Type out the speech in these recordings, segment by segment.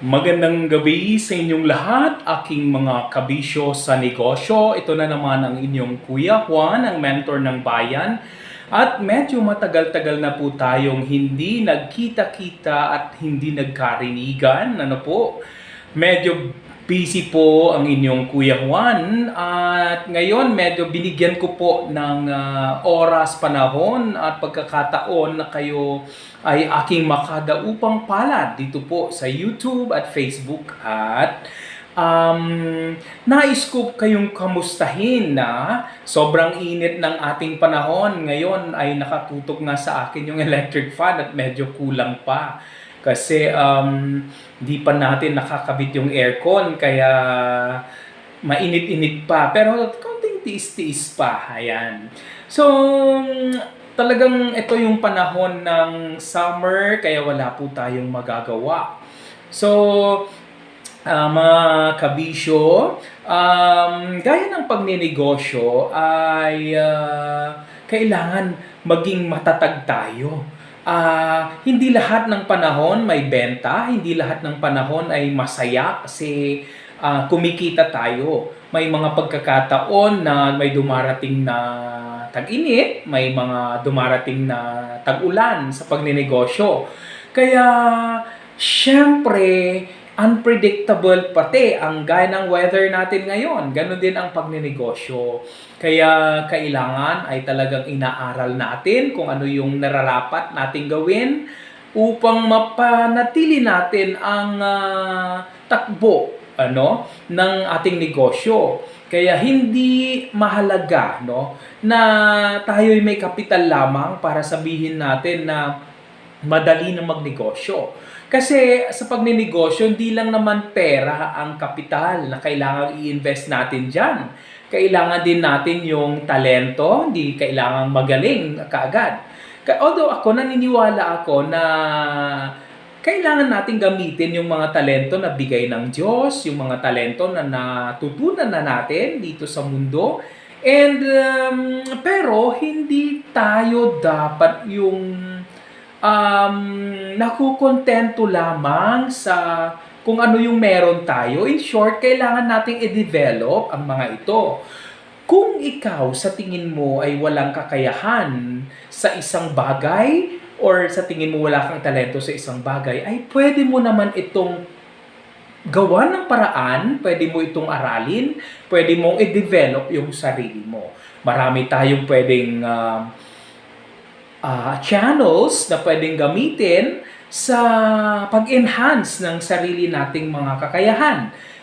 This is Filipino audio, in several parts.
Magandang gabi sa inyong lahat, aking mga kabisyo sa negosyo. Ito na naman ang inyong Kuya Juan, ang mentor ng bayan. At medyo matagal-tagal na po tayong hindi nagkita-kita at hindi nagkarinigan. Ano po? Medyo busy po ang inyong Kuya Juan. At ngayon medyo binigyan ko po ng ah, oras, panahon at pagkakataon na kayo ay aking makadaupang palad dito po sa YouTube at Facebook at um, nais ko kayong kamustahin na sobrang init ng ating panahon. Ngayon ay nakatutok na sa akin yung electric fan at medyo kulang pa. Kasi um, di pa natin nakakabit yung aircon kaya mainit-init pa. Pero konting tiis-tiis pa. Ayan. So, talagang ito yung panahon ng summer kaya wala po tayong magagawa. So, ah, mga kabisyo, um, gaya ng pagninegosyo ay ah, kailangan maging matatag tayo. Ah, hindi lahat ng panahon may benta, hindi lahat ng panahon ay masaya kasi ah, kumikita tayo. May mga pagkakataon na may dumarating na tag-init, may mga dumarating na tag-ulan sa pagninegosyo. Kaya, syempre, unpredictable pati ang gaya ng weather natin ngayon. Ganon din ang pagninegosyo. Kaya kailangan ay talagang inaaral natin kung ano yung nararapat nating gawin upang mapanatili natin ang ah, takbo ano ng ating negosyo. Kaya hindi mahalaga no na tayo'y may kapital lamang para sabihin natin na madali na magnegosyo. Kasi sa pagninegosyo, hindi lang naman pera ang kapital na kailangan i-invest natin dyan. Kailangan din natin yung talento, hindi kailangan magaling kaagad. Ka- Although ako, naniniwala ako na kailangan natin gamitin yung mga talento na bigay ng Diyos, yung mga talento na natutunan na natin dito sa mundo. And um, pero hindi tayo dapat yung um, nakukontento lamang sa kung ano yung meron tayo. In short, kailangan nating i-develop ang mga ito. Kung ikaw sa tingin mo ay walang kakayahan sa isang bagay or sa tingin mo wala kang talento sa isang bagay, ay pwede mo naman itong gawa ng paraan, pwede mo itong aralin, pwede mong i-develop yung sarili mo. Marami tayong pwedeng um, ah, channels na pwedeng gamitin sa pag-enhance ng sarili nating mga kakayahan.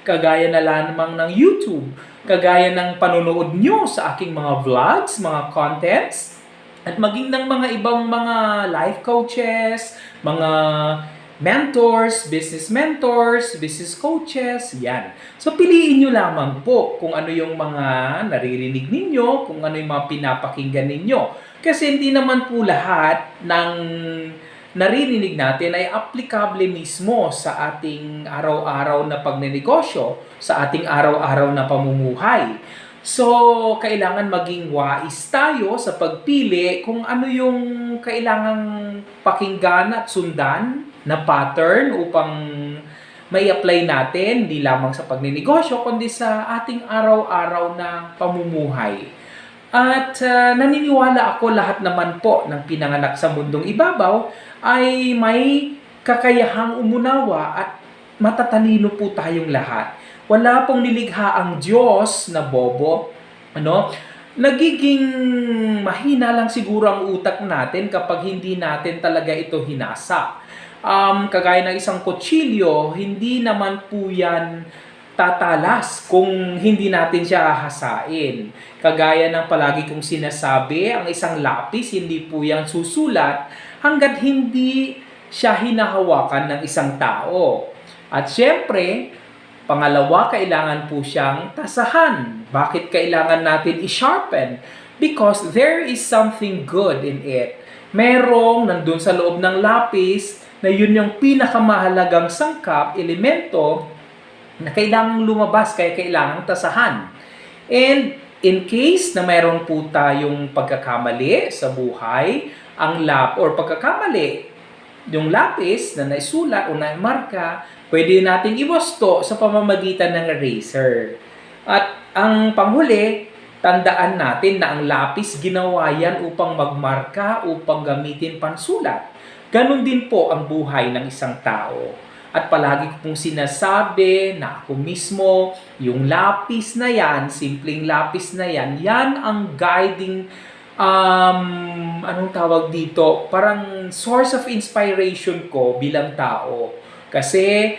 Kagaya na lamang ng YouTube, kagaya ng panonood nyo sa aking mga vlogs, mga contents, at maging ng mga ibang mga life coaches, mga mentors, business mentors, business coaches, yan. So piliin nyo lamang po kung ano yung mga naririnig ninyo, kung ano yung mga pinapakinggan ninyo. Kasi hindi naman po lahat ng naririnig natin ay applicable mismo sa ating araw-araw na pagnenegosyo, sa ating araw-araw na pamumuhay. So, kailangan maging wais tayo sa pagpili kung ano yung kailangang pakinggan at sundan na pattern upang may apply natin, hindi lamang sa pagninegosyo, kundi sa ating araw-araw na pamumuhay. At ah, naniniwala ako lahat naman po ng pinanganak sa mundong ibabaw ay may kakayahang umunawa at matatalino po tayong lahat. Wala pong nilikha ang Diyos na bobo, ano? Nagiging mahina lang siguro ang utak natin kapag hindi natin talaga ito hinasa. Um, kagaya ng isang kutsilyo, hindi naman po yan tatalas kung hindi natin siya hahasain. Kagaya ng palagi kong sinasabi, ang isang lapis hindi po yan susulat hanggat hindi siya hinahawakan ng isang tao. At syempre, pangalawa, kailangan po siyang tasahan. Bakit kailangan natin i-sharpen? Because there is something good in it. Merong nandun sa loob ng lapis na yun yung pinakamahalagang sangkap, elemento, na kailangang lumabas kaya kailangang tasahan. And in case na mayroon po tayong pagkakamali sa buhay, ang lap or pagkakamali yung lapis na naisulat o naimarka, pwede nating iwasto sa pamamagitan ng eraser. At ang panghuli, tandaan natin na ang lapis ginawa yan upang magmarka, upang gamitin pansulat. Ganon din po ang buhay ng isang tao. At palagi ko pong sinasabi na ako mismo, yung lapis na yan, simpleng lapis na yan, yan ang guiding, um, anong tawag dito, parang source of inspiration ko bilang tao. Kasi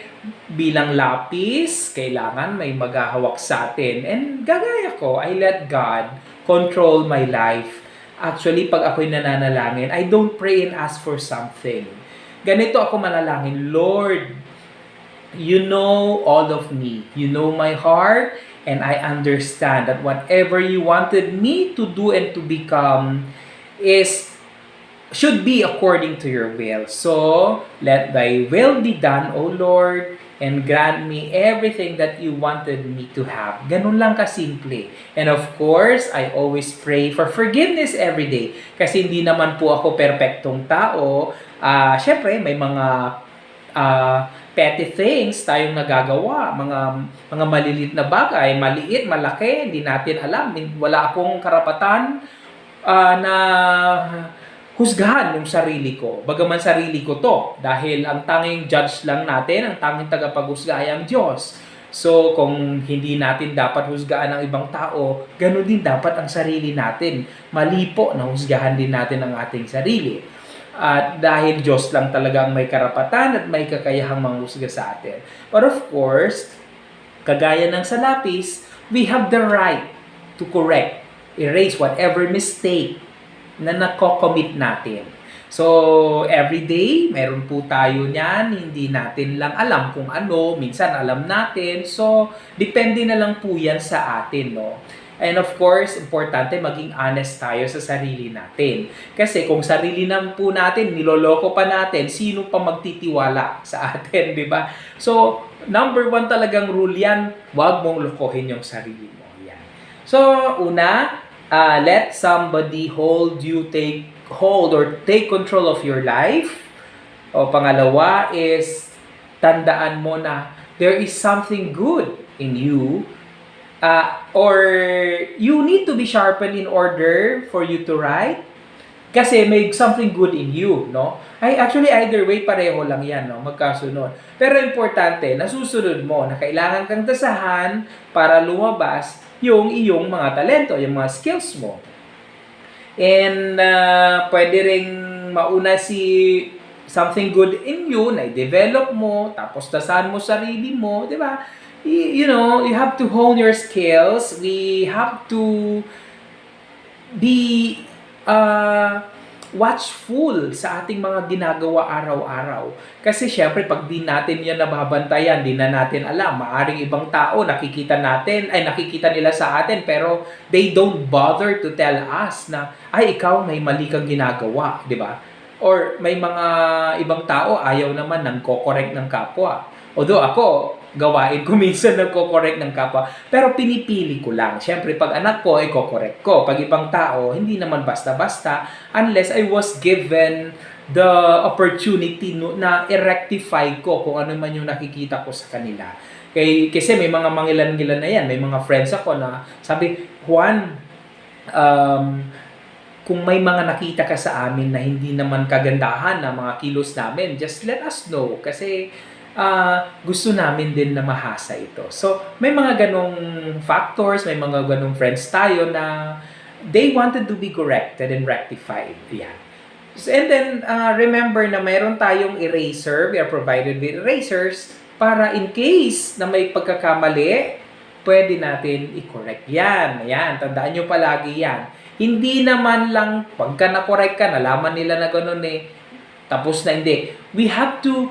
bilang lapis, kailangan may maghahawak sa atin. And gagaya ko, I let God control my life. Actually, pag ako'y nananalangin, I don't pray and ask for something. Ganito ako manalangin, Lord, you know all of me. You know my heart, and I understand that whatever you wanted me to do and to become is should be according to your will. So, let thy will be done, O Lord, and grant me everything that you wanted me to have. Ganun lang kasimple. And of course, I always pray for forgiveness every day. Kasi hindi naman po ako perpektong tao. Ah, Siyempre, may mga ah, petty things tayong nagagawa, mga mga maliliit na bagay, maliit, malaki, hindi natin alam. Wala akong karapatan ah, na husgahan yung sarili ko. Bagaman sarili ko to. Dahil ang tanging judge lang natin, ang tanging tagapaghusga ay ang Diyos. So, kung hindi natin dapat husgaan ang ibang tao, ganun din dapat ang sarili natin. Mali po na husgahan din natin ang ating sarili. At dahil Diyos lang talaga ang may karapatan at may kakayahang manghusga sa atin. But of course, kagaya ng sa lapis, we have the right to correct, erase whatever mistake na nako-commit natin. So, every day, meron po tayo niyan. Hindi natin lang alam kung ano. Minsan, alam natin. So, depende na lang po yan sa atin, no? And of course, importante maging honest tayo sa sarili natin. Kasi kung sarili na po natin, niloloko pa natin, sino pa magtitiwala sa atin, di ba? So, number one talagang rule yan, huwag mong lokohin yung sarili mo. Yan. So, una, uh, let somebody hold you, take hold or take control of your life. O pangalawa is, tandaan mo na there is something good in you uh, or you need to be sharpened in order for you to write kasi may something good in you, no? Ay, actually, either way, pareho lang yan, no? Magkasunod. Pero importante, nasusunod mo na kailangan kang tasahan para lumabas yung iyong mga talento, yung mga skills mo. And uh, pwede ring mauna si something good in you na i-develop mo, tapos tasahan mo sarili mo, di ba? You know, you have to hone your skills. We have to be uh, watchful sa ating mga ginagawa araw-araw. Kasi syempre, pag di natin yan nababantayan, di na natin alam. Maaring ibang tao, nakikita natin, ay nakikita nila sa atin, pero they don't bother to tell us na, ay, ikaw may mali kang ginagawa, di ba? Or may mga ibang tao, ayaw naman nang correct ng kapwa. Although ako, gawain ko minsan nagko-correct ng kapwa. Pero pinipili ko lang. Siyempre, pag anak ko, ay correct ko. Pag ibang tao, hindi naman basta-basta unless I was given the opportunity no, na i-rectify ko kung ano man yung nakikita ko sa kanila. Kay, kasi may mga mangilan-ngilan na yan. May mga friends ako na sabi, Juan, um, kung may mga nakita ka sa amin na hindi naman kagandahan na mga kilos namin, just let us know. Kasi ah, gusto namin din na mahasa ito. So, may mga ganong factors, may mga ganong friends tayo na they wanted to be corrected and rectified. Yan. So, And then, uh, remember na mayroon tayong eraser. We are provided with erasers para in case na may pagkakamali, pwede natin i-correct yan. Yan, tandaan nyo palagi yan. Hindi naman lang, pagka na-correct ka, nalaman nila na ganun eh, tapos na hindi. We have to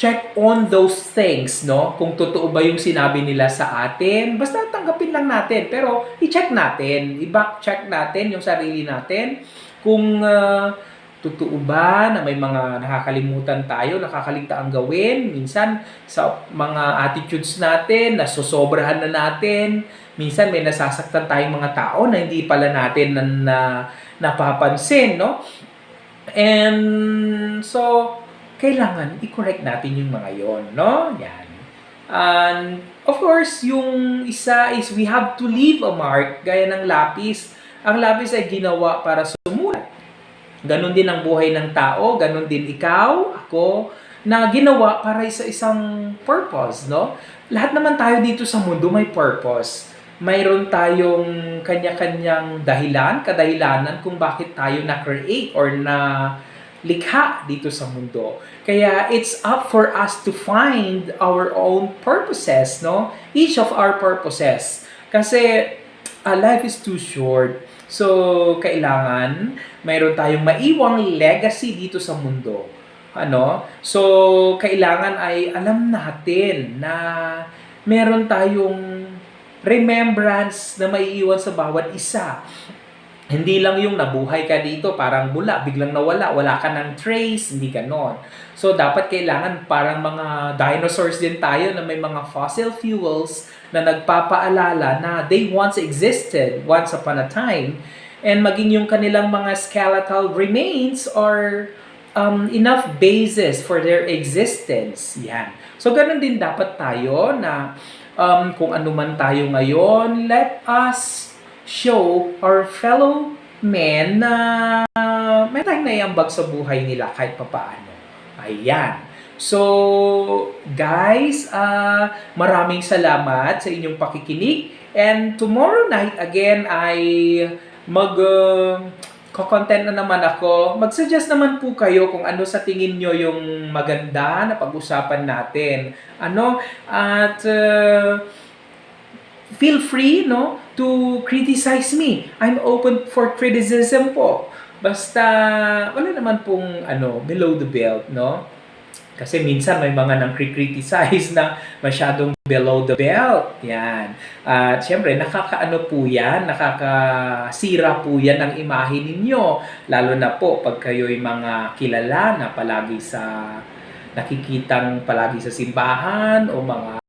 check on those things, no? Kung totoo ba yung sinabi nila sa atin. Basta tanggapin lang natin. Pero i-check natin. I-back check natin yung sarili natin. Kung ah, totoo ba na may mga nakakalimutan tayo, nakakaligta ang gawin. Minsan sa mga attitudes natin, nasosobrahan na natin. Minsan may nasasaktan tayong mga tao na hindi pala natin na, na napapansin, no? And so, kailangan i-correct natin yung mga yon, no? Yan. And of course, yung isa is we have to leave a mark gaya ng lapis. Ang lapis ay ginawa para sumulat. Ganon din ang buhay ng tao, ganon din ikaw, ako, na ginawa para sa isang purpose, no? Lahat naman tayo dito sa mundo may purpose. Mayroon tayong kanya-kanyang dahilan, kadahilanan kung bakit tayo na-create or na likha dito sa mundo. Kaya it's up for us to find our own purposes, no? Each of our purposes. Kasi uh, life is too short. So, kailangan mayroon tayong maiwang legacy dito sa mundo. Ano? So, kailangan ay alam natin na meron tayong remembrance na maiiwan sa bawat isa. Hindi lang yung nabuhay ka dito, parang bula, biglang nawala, wala ka ng trace, hindi ganon. So, dapat kailangan parang mga dinosaurs din tayo na may mga fossil fuels na nagpapaalala na they once existed once upon a time and maging yung kanilang mga skeletal remains or um, enough basis for their existence. Yan. So, ganun din dapat tayo na um, kung ano man tayo ngayon, let us show our fellow men na may tayong naiambag sa buhay nila kahit papaano. Ayan. So, guys, uh, maraming salamat sa inyong pakikinig. And tomorrow night, again, ay mag... Uh, content na naman ako. Mag-suggest naman po kayo kung ano sa tingin nyo yung maganda na pag-usapan natin. Ano? At uh, feel free no to criticize me. I'm open for criticism po. Basta wala naman pong ano below the belt, no? Kasi minsan may mga nang criticize na masyadong below the belt. Yan. At syempre, nakakaano po yan, nakakasira po yan ng imahe ninyo. Lalo na po pag kayo'y mga kilala na palagi sa nakikitang palagi sa simbahan o mga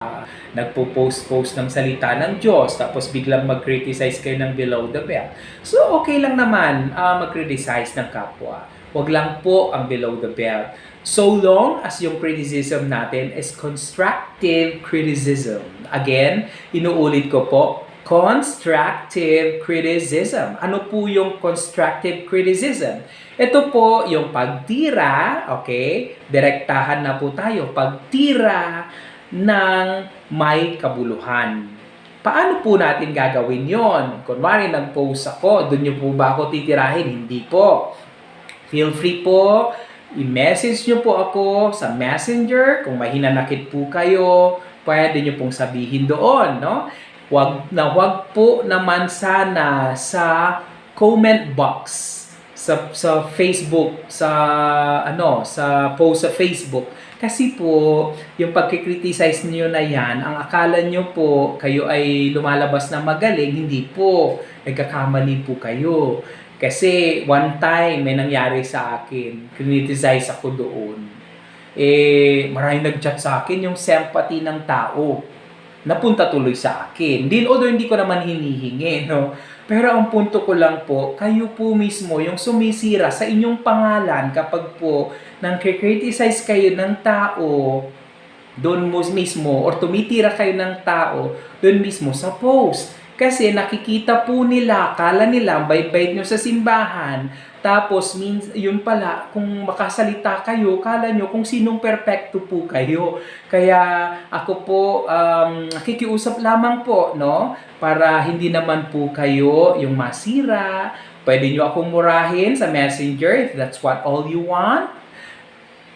nagpo-post-post ng salita ng Diyos tapos biglang mag-criticize kayo ng below the belt. So, okay lang naman uh, mag-criticize ng kapwa. Huwag lang po ang below the belt. So long as yung criticism natin is constructive criticism. Again, inuulit ko po, constructive criticism. Ano po yung constructive criticism? Ito po yung pagtira, okay? Direktahan na po tayo. Pagtira ng may kabuluhan. Paano po natin gagawin yon? Kunwari, nag-post ako, doon niyo po ba ako titirahin? Hindi po. Feel free po i-message nyo po ako sa messenger. Kung may hinanakit po kayo, pwede nyo pong sabihin doon, no? Wag na wag po naman sana sa comment box sa sa Facebook, sa ano, sa post sa Facebook. Kasi po, yung pagkikriticize niyo na yan, ang akala niyo po, kayo ay lumalabas na magaling, hindi po. Nagkakamali po kayo. Kasi one time may nangyari sa akin, criticize ako doon. Eh, maraming nag-chat sa akin yung sympathy ng tao. Napunta tuloy sa akin. Din, although hindi ko naman hinihingi, no? Pero ang punto ko lang po, kayo po mismo yung sumisira sa inyong pangalan kapag po nang criticize kayo ng tao, doon mo mismo, or tumitira kayo ng tao, doon mismo sa post kasi nakikita po nila, kala nila, bait-bait nyo sa simbahan. Tapos, means, yun pala, kung makasalita kayo, kala nyo kung sinong perpekto po kayo. Kaya ako po, um, nakikiusap lamang po, no? Para hindi naman po kayo yung masira. Pwede nyo akong murahin sa messenger if that's what all you want.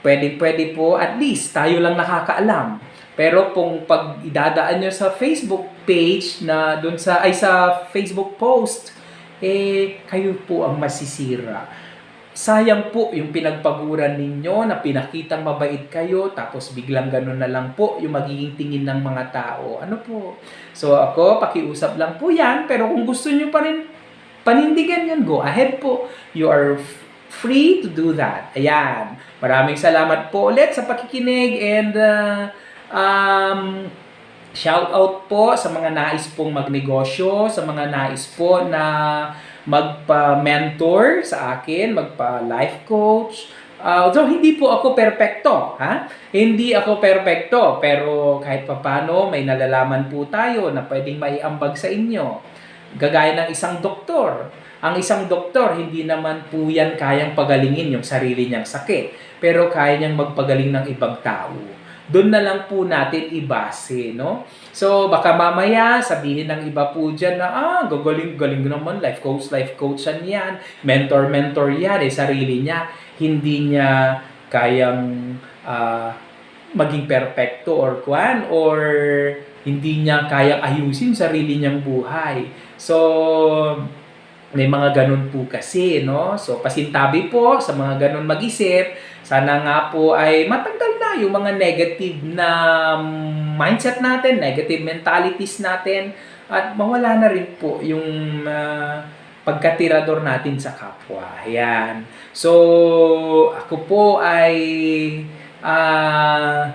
Pwede, pwede po, at least, tayo lang nakakaalam pero kung pag idadaan nyo sa Facebook page na doon sa ay sa Facebook post, eh kayo po ang masisira. Sayang po yung pinagpaguran ninyo na pinakitang mabait kayo tapos biglang ganun na lang po yung magiging tingin ng mga tao. Ano po? So ako, pakiusap lang po yan. Pero kung gusto nyo pa rin panindigan yan, go ahead po. You are free to do that. Ayan. Maraming salamat po ulit sa pakikinig and uh, Um, shout out po sa mga nais pong magnegosyo, sa mga nais po na magpa-mentor sa akin, magpa-life coach, although hindi po ako perpekto, ha? Hindi ako perpekto, pero kahit papano may nalalaman po tayo na pwedeng maiambag sa inyo. Gagaya ng isang doktor. Ang isang doktor, hindi naman po yan kayang pagalingin yung sarili niyang sakit, pero kaya niyang magpagaling ng ibang tao. Doon na lang po natin ibase, no? So, baka mamaya sabihin ng iba po dyan na, ah, gagaling-galing naman, life coach, life coach yan mentor-mentor yan, eh, sarili niya, hindi niya kayang ah, maging perpekto or kwan, or hindi niya kayang ayusin sarili niyang buhay. So, may mga ganun po kasi, no? So, pasintabi po sa mga ganun mag-isip. Sana nga po ay matanggal yung mga negative na mindset natin, negative mentalities natin, at mawala na rin po yung ah, pagkatirador natin sa kapwa. Ayan. So, ako po ay, ah,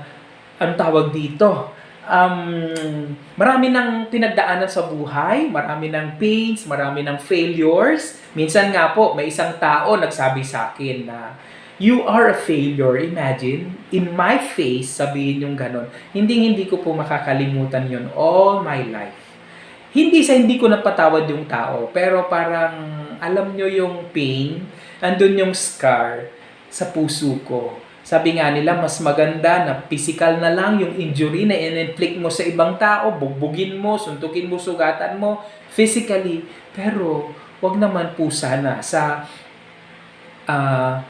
ang tawag dito, um, marami ng pinagdaanan sa buhay, marami ng pains, marami ng failures. Minsan nga po, may isang tao nagsabi sa akin na, You are a failure. Imagine, in my face, sabihin yung ganon. Hindi, hindi ko po makakalimutan yon all my life. Hindi sa hindi ko napatawad yung tao, pero parang alam nyo yung pain, andun yung scar sa puso ko. Sabi nga nila, mas maganda na physical na lang yung injury na in-inflict mo sa ibang tao, bugbugin mo, suntukin mo, sugatan mo, physically. Pero, wag naman po sana sa ah,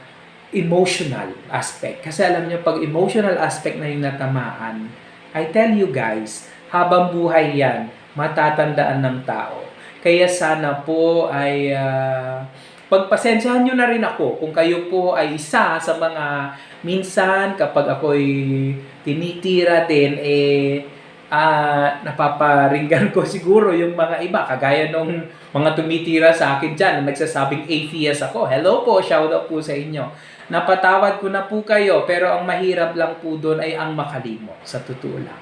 emotional aspect. Kasi alam niyo, pag emotional aspect na yung natamaan, I tell you guys, habang buhay yan, matatandaan ng tao. Kaya sana po ay ah, pagpasensyahan nyo na rin ako kung kayo po ay isa sa mga minsan kapag ako'y tinitira din, eh, ah napaparinggan ko siguro yung mga iba, kagaya nung mga tumitira sa akin dyan, na nagsasabing atheist ako. Hello po, shout out po sa inyo. Napatawad ko na po kayo, pero ang mahirap lang po doon ay ang makalimot, sa totoo lang.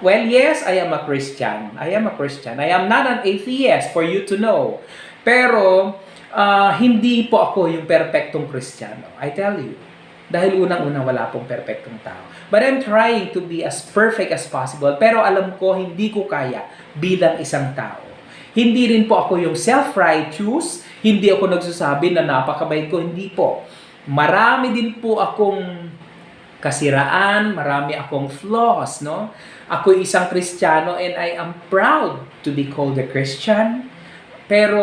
Well, yes, I am a Christian. I am a Christian. I am not an atheist for you to know. Pero, ah, hindi po ako yung perpektong Kristiyano. I tell you. Dahil unang-unang wala pong perpektong tao. But I'm trying to be as perfect as possible. Pero alam ko, hindi ko kaya bilang isang tao. Hindi rin po ako yung self-righteous. Hindi ako nagsasabi na napakabait ko. Hindi po. Marami din po akong kasiraan, marami akong flaws, no? Ako isang Kristiyano and I am proud to be called a Christian. Pero,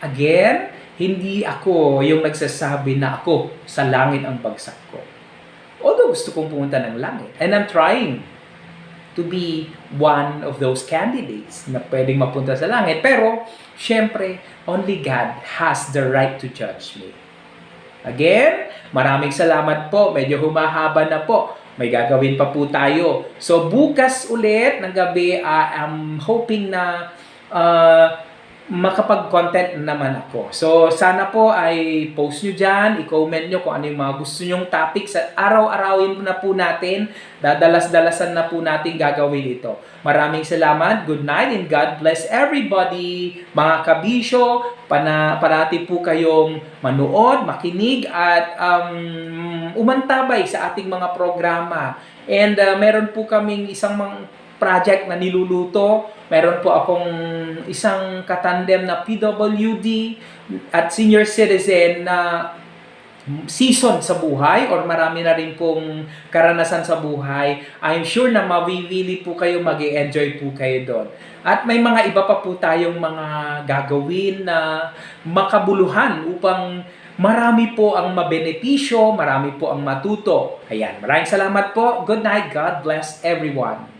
again, hindi ako yung nagsasabi na ako sa langit ang bagsak ko. Although gusto kong pumunta ng langit. And I'm trying to be one of those candidates na pwedeng mapunta sa langit. Pero, syempre, only God has the right to judge me. Again, maraming salamat po. Medyo humahaba na po. May gagawin pa po tayo. So, bukas ulit ng gabi, uh, I'm hoping na uh, makapag-content naman ako. So, sana po ay post nyo dyan, i-comment nyo kung ano yung mga gusto nyong topics at araw-arawin na po natin, dadalas-dalasan na po natin gagawin ito. Maraming salamat, good night, and God bless everybody. Mga kabisyo, pana, parati po kayong manood, makinig, at um, umantabay sa ating mga programa. And uh, meron po kaming isang mga project na niluluto. Meron po akong isang katandem na PWD at senior citizen na season sa buhay or marami na rin pong karanasan sa buhay, I'm sure na mawili po kayo, mag enjoy po kayo doon. At may mga iba pa po tayong mga gagawin na makabuluhan upang marami po ang mabenepisyo, marami po ang matuto. Ayan, maraming salamat po. Good night. God bless everyone.